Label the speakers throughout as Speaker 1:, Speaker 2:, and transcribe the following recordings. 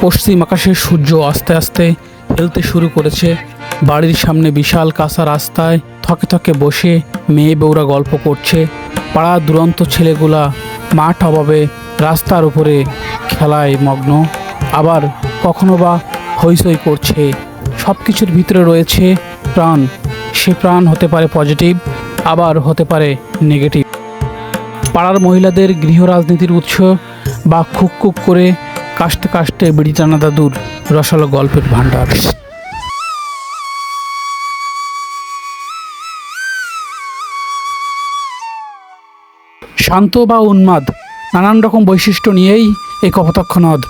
Speaker 1: পশ্চিম আকাশে সূর্য আস্তে আস্তে হেলতে শুরু করেছে। বাড়ির সামনে বিশাল কাঁচা রাস্তায় থকে থকে বসে মেয়ে বউরা গল্প করছে। পাড়া দুরন্ত ছেলেগুলা মাঠ অভাবে রাস্তার উপরে খেলায় মগ্ন। আবার কখনো বা হইচই করছে। সব কিছুর ভিতরে রয়েছে প্রাণ। সে প্রাণ হতে পারে পজিটিভ, আবার হতে পারে নেগেটিভ। পাড়ার মহিলাদের গৃহ রাজনীতির উৎস বা খুক খুক করে কাশতে কাশতে বিড়ি টানা দাদুর রসালো গল্পের ভাণ্ডার। শান্ত বা উন্মাদ, নানান রকম বৈশিষ্ট্য নিয়েই এই কপোতাক্ষ নদ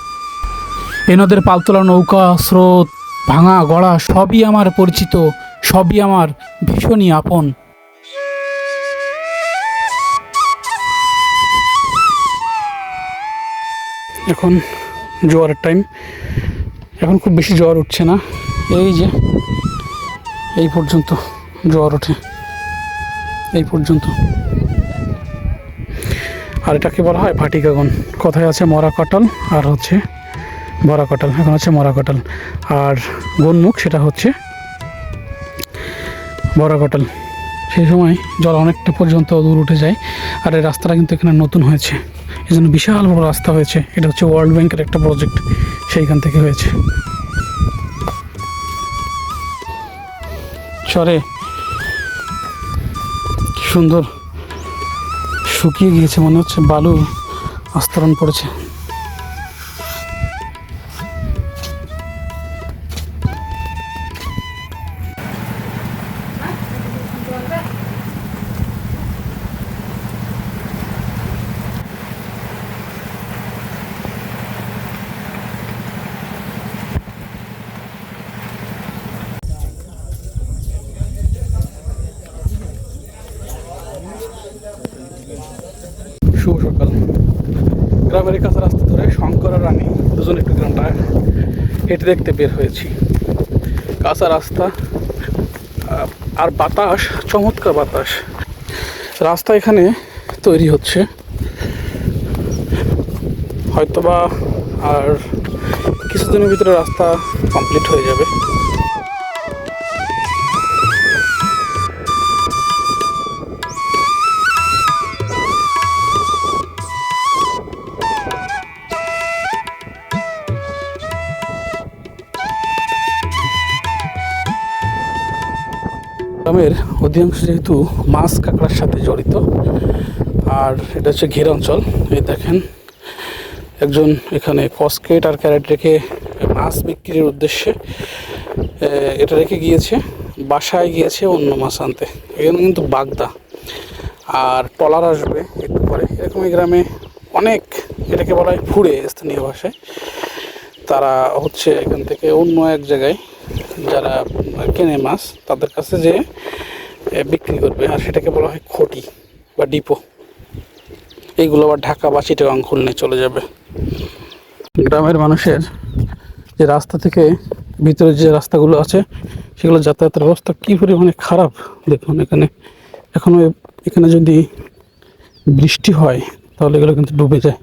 Speaker 1: এ নদের পালতোলা নৌকা, স্রোত, ভাঙা গড়া সবই আমার পরিচিত, সবই আমার ভীষণই আপন। এখন জোয়ারের টাইম এখন খুব বেশি জোয়ার উঠছে না। এই যে, এই পর্যন্ত জোয়ার ওঠে। এই পর্যন্ত। আর এটাকে বলা হয় ভাটিকাগন। কথায় আছে মরা কাটাল আর হচ্ছে বড়া কাটাল এখন হচ্ছে মরা কাটাল আর গনমুখ, সেটা হচ্ছে বড়া কাটাল সেই সময় জল অনেকটা পর্যন্ত দূর উঠে যায়, আর এই রাস্তাটা কিন্তু এখানে নতুন হয়েছে। এই জন্য বিশাল বড় রাস্তা হয়েছে। এটা হচ্ছে ওয়ার্ল্ড ব্যাংকের একটা প্রজেক্ট সেইখান থেকে হয়েছে। চরে সুন্দর শুকিয়ে গিয়েছে মনে হচ্ছে। বালু আস্তরণ পড়েছে গ্রামের কাছে রাস্তা ধরে শঙ্কর আর রানী, দুজন একটু গ্রামটা হেঁটে দেখতে বের হয়েছি। কাঁচা রাস্তা আর বাতাস, চমৎকার বাতাস। রাস্তা এখানে তৈরি হচ্ছে। হয়তোবা আর কিছুদিনের ভিতরে রাস্তা কমপ্লিট হয়ে যাবে। গ্রামের অধিকাংশ যেহেতু মাছ কাঁকড়ার সাথে জড়িত, আর এটা হচ্ছে ঘের অঞ্চল। এই দেখেন, একজন এখানে কসকেট আর ক্যারেট রেখে মাছ বিক্রির উদ্দেশ্যে এটা রেখে গিয়েছে, বাসায় গিয়েছে অন্য মাছ আনতে। এখানে কিন্তু বাগদা আর টলার আসবে একটু পরে। এরকম এই গ্রামে অনেক, এটাকে বলা হয় ফুড়ে স্থানীয় ভাষায়। তারা হচ্ছে এখান থেকে অন্য এক জায়গায় যারা কেনে মাছ, তাদের কাছে যে বিক্রি করবে, আর সেটাকে বলা হয় খটি বা ডিপো। এইগুলো আবার ঢাকা বা চিটাগাং খুলনে চলে যাবে। গ্রামের মানুষের যে রাস্তা থেকে ভিতরে যে রাস্তাগুলো আছে, সেগুলো যাতায়াতের অবস্থা কী পরিমাণে খারাপ? দেখুন এখানে। এখনও এখানে যদি বৃষ্টি হয়, তাহলে এগুলো কিন্তু ডুবে যায়।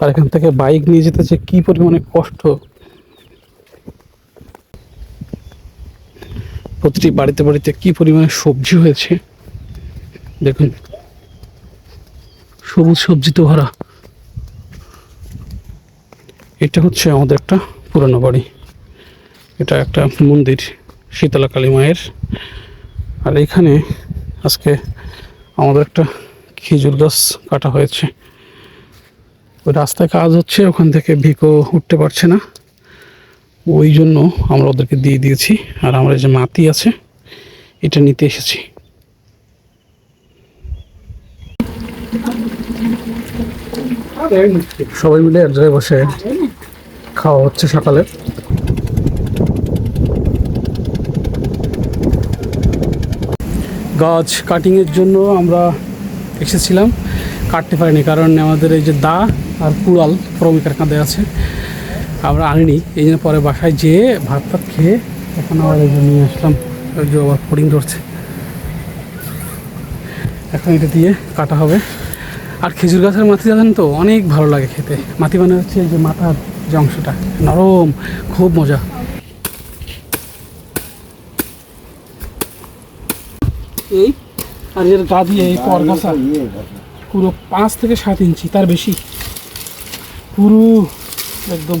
Speaker 1: আর এখান থেকে বাইক নিয়ে যেতে যে কী পরিমাণে কষ্ট প্রতিটি বাড়িতে বাড়িতে কী পরিমাণে সবজি হয়েছে? দেখুন। সবুজ সবজি তো ভরা। এটা হচ্ছে আমাদের একটা পুরনো বাড়ি। এটা একটা মন্দির, শীতলা কালী মায়ের। আর এখানে আজকে আমাদের একটা খেজুর গাছ কাটা হয়েছে। ওই রাস্তায় কাজ হচ্ছে, ওখান থেকে ভিকো উঠতে পারছে না। ওই জন্য আমরা ওদেরকে দিয়ে দিয়েছি। আর আমরা যে মাটি আছে, এটা নিতে এসেছি। সবাই মিলে এক জায়গায় বসে খাওয়া হচ্ছে সকালে। গাছ কাটিংয়ের জন্য আমরা এসেছিলাম, কাটতে পারিনি, কারণ আমাদের এই যে দা আর কুড়াল শ্রমিকের কাঁধে আছে। আমরা আনিনি, এই জন্য পরে বাসায় যেয়ে ভাত টাত খেয়ে এখন আবার এই নিয়ে আসলাম। ওই যে আবার ফডিং ধরছে। এখন এটা দিয়ে কাটা হবে। আর খেজুর গাছের মাটি জানেন তো, অনেক ভালো লাগে খেতে। মাটি মানে হচ্ছে যে মাথার যে অংশটা, নরম, খুব মজা। এই, আর এর গা দিয়ে এই পর ঘষা, পুরো পাঁচ থেকে সাত ইঞ্চি, তার বেশি। পুরো, একদম।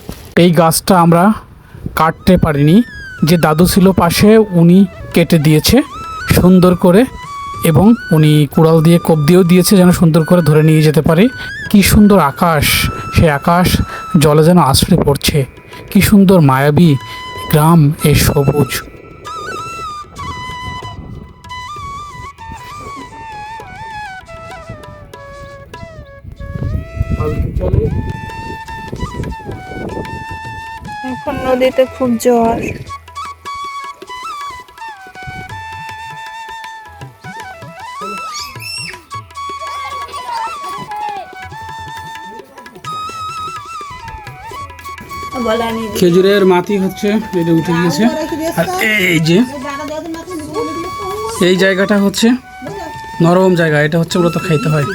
Speaker 1: এই গাছটা আমরা কাটতে পারিনি। যে দাদু ছিল পাশে, উনি কেটে দিয়েছে সুন্দর করে এবং উনি কুড়াল দিয়ে কোপ দিয়েও দিয়েছে যেন সুন্দর করে ধরে নিয়ে যেতে পারে। কি সুন্দর আকাশ সেই আকাশ জলে যেন আশ্রে পড়ছে। কি সুন্দর মায়াবী গ্রাম এ সবুজ।
Speaker 2: এখন নদীতে খুব জল
Speaker 1: খেজুরের মাটি হচ্ছে, এটা উঠে গিয়েছে। আর এই যে, এই জায়গাটা হচ্ছে নরম জায়গা, এটা হচ্ছে মূলত খাইতে হয়।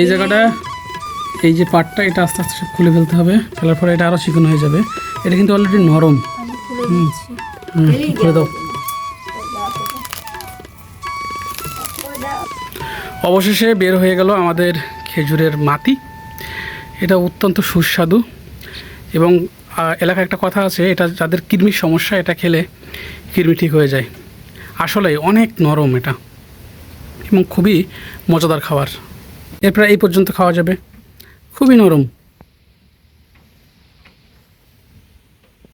Speaker 1: এই জায়গাটা এই যে পাটটা এটা আস্তে আস্তে সব খুলে ফেলতে হবে। ফেলার পরে এটা আরও চিকন হয়ে যাবে। এটা কিন্তু অলরেডি নরম। হুম। হুম, খুলে দাও। অবশেষে বের হয়ে গেল আমাদের খেজুরের মাটি। এটা অত্যন্ত সুস্বাদু। এবং এলাকায় একটা কথা আছে এটা যাদের কৃমির সমস্যা এটা খেলে কৃমি ঠিক হয়ে যায়। আসলে অনেক নরম এটা। এবং খুবই মজাদার খাবার। এরপরে এই পর্যন্ত খাওয়া যাবে। খুবই নরম